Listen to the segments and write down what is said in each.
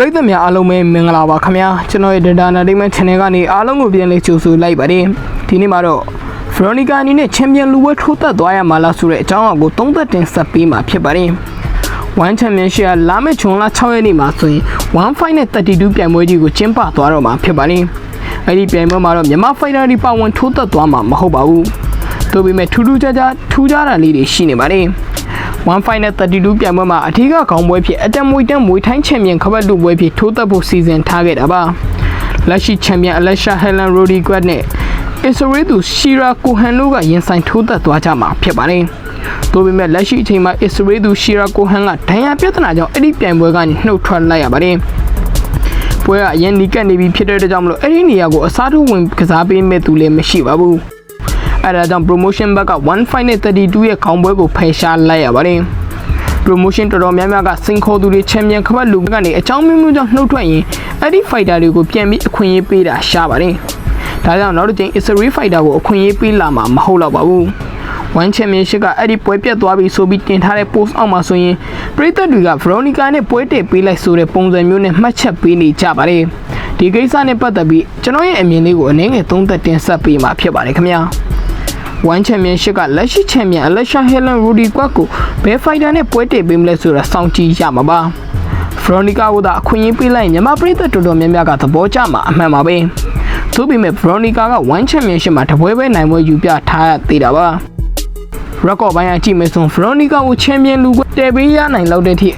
ပရိသတ်များအားလုံးပဲမင်္ဂလာပါခင်ဗျာကျွန်တော်ရဲ့ Data Entertainment Channel ကနေအားလုံးကိုပြန်လည်ကြိုဆိုလိုက်ပါတယ်ဒီနေ့မှာတော့ Veronica အနေနဲ့ချန်ပီယံလူဝဲထိုးသက်သွားရမှာလားဆိုတဲ့အကြောင်းအရာကိုသုံးသက်တင်ဆက်ပေးမှာဖြစ်ပါတယ် One Championship ကလာမယ့်ဂျွန်လ6ရက်နေ့မှာဆိုရင်1 fight နဲ့32ပြိုင်ပွဲကြီးကိုကျင်းပသွားတော့မှာဖြစ်ပါတယ်အဲ့ဒီပြိုင်ပွဲမှာတော့မြန်မာ fighter တွေပါဝင်ထိုးသက်သွားမှာမဟုတ်ပါဘူးတို့ပေမဲ့ထူးထူးခြားခြားထူးခြားတာလေးတွေရှိနေပါတယ် 1 fight နဲ့32ပြိုင်ပွဲမှာအထူးခေါင်းပွဲဖြစ်အတမွေတန်းမွေထိုင်းချန်ပီယံခပတ်လူပွဲဖြစ်ထိုးသက်ဖို့စီစဉ်ထားခဲ့တာပါလက်ရှိချန်ပီယံအလက်ရှာဟယ်လန်ရိုဒီကွက်နဲ့အစ္စရေးသူရှီရာကိုဟန်တို့ကရင်ဆိုင်ထိုးသက်သွားကြမှာဖြစ်ပါတယ်။ဒါပေမဲ့လက်ရှိအချိန်မှာအစ္စရေးသူရှီရာကိုဟန်ကဒဏ်ရာပြဿနာကြောင့်အဲ့ဒီပြိုင်ပွဲကနေနှုတ်ထွက်လိုက်ရပါတယ်။ပွဲကအရင်နီးကပ်နေပြီဖြစ်တဲ့အတွက်ကြောင့်မလို့အဲ့ဒီနေရာကိုအစားထိုးဝင်ကစားပေးမဲ့သူလည်းမရှိပါဘူး။ အဲဒါကြောင့် promotion ဘက်က1 fight နဲ့32ရဲ့ခေါင်းပွဲကိုဖယ်ရှားလိုက်ရပါတယ်။ promotion တော်တော်များများကစင်ခေါ်သူတွေချန်ပီယံခပတ်လူကနေအကြောင်းမျိုးမျိုးကြောင့်နှုတ်ထွက်ရင်အဲ့ဒီ fighter တွေကိုပြန်ပြီးအခွင့်အရေးပေးတာရှားပါတယ်။ဒါကြောင့်နောက်တစ်ကြိမ် Israel fighter ကိုအခွင့်အရေးပေးလာမှာမဟုတ်တော့ပါဘူး။ One Championship ကအဲ့ဒီပွဲပြတ်သွားပြီဆိုပြီးတင်ထားတဲ့ post အောက်မှာဆိုရင်ပရိသတ်တွေက Veronica နဲ့ပွဲတည်ပေးလိုက်ဆိုတဲ့ပုံစံမျိုးနဲ့မှတ်ချက်ပေးနေကြပါတယ်။ဒီကိစ္စနဲ့ပတ်သက်ပြီးကျွန်တော်ရဲ့အမြင်လေးကိုအနည်းငယ်သုံးသပ်တင်ဆက်ပေးမှာဖြစ်ပါတယ်ခင်ဗျာ။ One Championship ကလက်ရှိချန်ပီယံ Alesha Helen Rudy Quack ကိုဘယ်ဖိုက်တာနဲ့ပွဲတည်ပေးမလဲဆိုတာစောင့်ကြည့်ရမှာပါ။ Veronica ကိုသာအခွင့်အရေးပေးလိုက်ရင်မြန်မာပြည်သက်တော်တော်များများကသဘောကျမှာအမှန်ပါပဲ။သို့ပေမဲ့ Veronica က One Championship မှာတပွဲပဲနိုင်ပွဲယူပြထားရသေးတာပါ။ record ဘိုင်းအကြည့်မယ်ဆို Veronica ကို champion လူကတည်ပေးရနိုင်လောက်တဲ့အထိ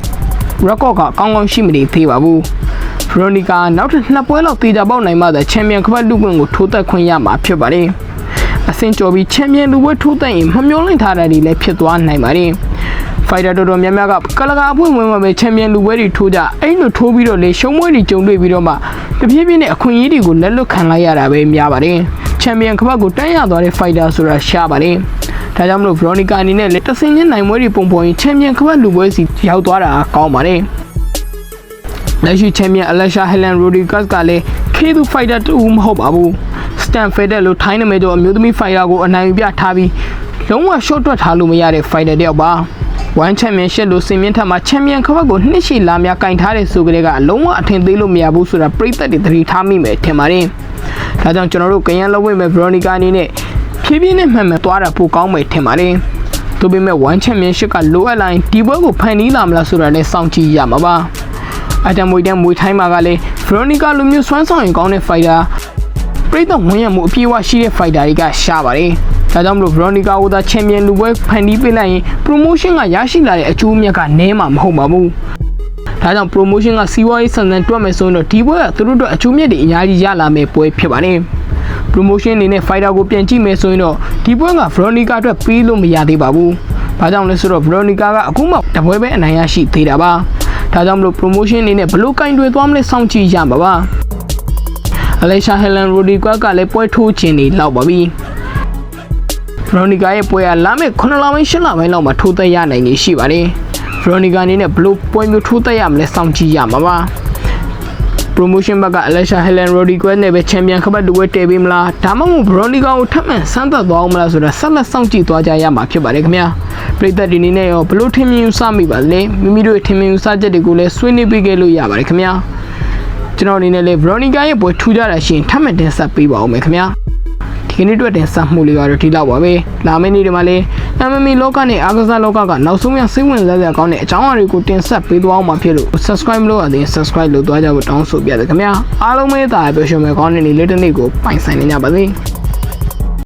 record ကကောင်းကောင်းရှိမနေသေးပါဘူး။ Veronica နောက်ထပ်နှစ်ပွဲလောက်တေချာပေါက်နိုင်မှသာ champion ကပတ်လူပွင့်ကိုထိုးသက်ခွင့်ရမှာဖြစ်ပါတယ်။ အဆင့်ကျော်ပြီး champion လူပွဲထိုးသက်ရင်မမျောလင့်ထားတာတွေလည်းဖြစ်သွားနိုင်ပါတယ်။ fighter တော်တော်များများကကလကာအပွင့်ဝင်မှာပဲ champion လူပွဲတွေထိုးကြအဲ့လိုထိုးပြီးတော့လေရှုံးပွဲတွေကြုံတွေ့ပြီးတော့မှတဖြည်းဖြည်းနဲ့အခွင့်အရေးတွေကိုလက်လွတ်ခံလိုက်ရတာပဲများပါတယ်။ champion ကပတ်ကိုတန်းရသွားတဲ့ fighter ဆိုတာရှားပါတယ်။ဒါကြောင့်မလို့ Veronica အနေနဲ့လက်တဆင်းချင်းနိုင်ပွဲတွေပုံပေါ်ရင် champion ကပတ်လူပွဲစီရောက်သွားတာကောင်းပါတယ်။လက်ရှိ champion Alesha Helen Rodriguez ကလည်း K2 fighter တူမဟုတ်ပါဘူး။ Stan Fedel လို့ထိုင်းနာမည်ကျော်အမျိုးသမီး fighter ကိုအနိုင်ယူပြထားပြီးလုံးဝ short တွက်ထားလို့မရတဲ့ fighter တယောက်ပါ။ One Championship လို့စင်မြင့်ထက်မှာ Champion ခပတ်ကိုနှစ်ရှည်လာများကင်ထားတဲ့ဆိုကြတဲ့ကအလုံးဝအထင်သေးလို့မရဘူးဆိုတာပြိသက်တွေသတိထားမိမယ်ထင်ပါတယ်။ဒါကြောင့်ကျွန်တော်တို့ကရန်လောက်ဝင်မဲ့ Veronica အနေနဲ့ဖြည်းဖြည်းနဲ့မှန်မှန်သွားတာပိုကောင်းမယ်ထင်ပါတယ်။ဒါပေမဲ့ One Championship ကလိုအပ်လိုက်ဒီပွဲကိုဖန်တီးလာမလားဆိုတာလည်းစောင့်ကြည့်ရမှာပါ။အတံမွေတန်းမွေထိုင်းမှာကလည်း Veronica လိုမျိုးစွမ်းဆောင်ရင်ကောင်းတဲ့ fighter ပြိသက်ဝင်ရမှုအပြည့်အဝရှိတဲ့ fighter တွေကရှားပါတယ်။ဒါကြောင့်မလို့ Veronica ကိုသာ champion လူပွဲဖန်တီးပေးလိုက်ရင် promotion ကရရှိလာတဲ့အကျိုးအမြတ်ကနည်းမှာမဟုတ်ပါဘူး။ဒါကြောင့် promotion ကစီးပွားရေးဆန်ဆန်တွက်မယ်ဆိုရင်တော့ဒီပွဲကသူတို့တို့အကျိုးမြတ်တွေအများကြီးရလာမယ်ပွဲဖြစ်ပါတယ်။ promotion အနေနဲ့ fighter ကိုပြန်ကြည့်မယ်ဆိုရင်တော့ဒီပွဲက Veronica အတွက်ပေးလို့မရသေးပါဘူး။ဘာကြောင့်လဲဆိုတော့ Veronica ကအခုမှတပွဲပဲအနိုင်ရရှိသေးတာပါ။ဒါကြောင့်မလို့ promotion အနေနဲ့ဘလို့ကင်တွေသွားမလဲစောင့်ကြည့်ရမှာပါ။ Alesha Helen Rodriguez ကလည်းပွဲထိုးခြင်းနေလောက်ပါပြီ။ Veronica ရဲ့ပွဲကလာမယ့်9လပိုင်း10လပိုင်းလောက်မှာထိုးသက်ရနိုင်နေရှိပါတယ်။ Veronica အနေနဲ့ဘလို့ပွဲမျိုးထိုးသက်ရမလဲစောင့်ကြည့်ရမှာပါ။ promotion ဘက်က Alesha Helen Rodriguez နဲ့ပဲ champion ခပတ်လူပွဲတည်ပေးမလားဒါမှမဟုတ် Veronica ကိုထပ်မံစမ်းသပ်သွားအောင်မလားဆိုတာဆက်လက်စောင့်ကြည့်သွားကြရမှာဖြစ်ပါတယ်ခင်ဗျာပရိသတ်ဒီနေ့နဲ့ရောဘလို့ထင်မြင်ယူဆမိပါလဲမိမိတို့ရဲ့ထင်မြင်ယူဆချက်တွေကိုလည်းဆွေးနွေးပေးခဲ့လို့ရပါတယ်ခင်ဗျာ ကျွန်တော်အနေနဲ့လည်း Veronica ရဲ့ပွဲထူးကြတာရှိရင်ထပ်မံတင်ဆက်ပေးပါဦးမယ်ခင်ဗျာဒီကနေ့အတွက်တင်ဆက်မှုလေးကတော့ဒီလောက်ပါပဲလာမယ့်နေ့တွေမှာလည်း MMA လောကနဲ့အားကစားလောကကနောက်ဆုံးရစိတ်ဝင်စားစရာကောင်းတဲ့အကြောင်းအရာတွေကိုတင်ဆက်ပေးသွားအောင်မှာဖြစ်လို့ subscribe လုပ်ရသေးရင် subscribe လုပ်သွားကြဖို့တောင်းဆိုပြတယ်ခင်ဗျာအားလုံးပဲတာပြောရှင်မဲ့ကောင်းတဲ့နေ့လေးတစ်နေ့ကိုပိုင်ဆိုင်နေကြပါစေ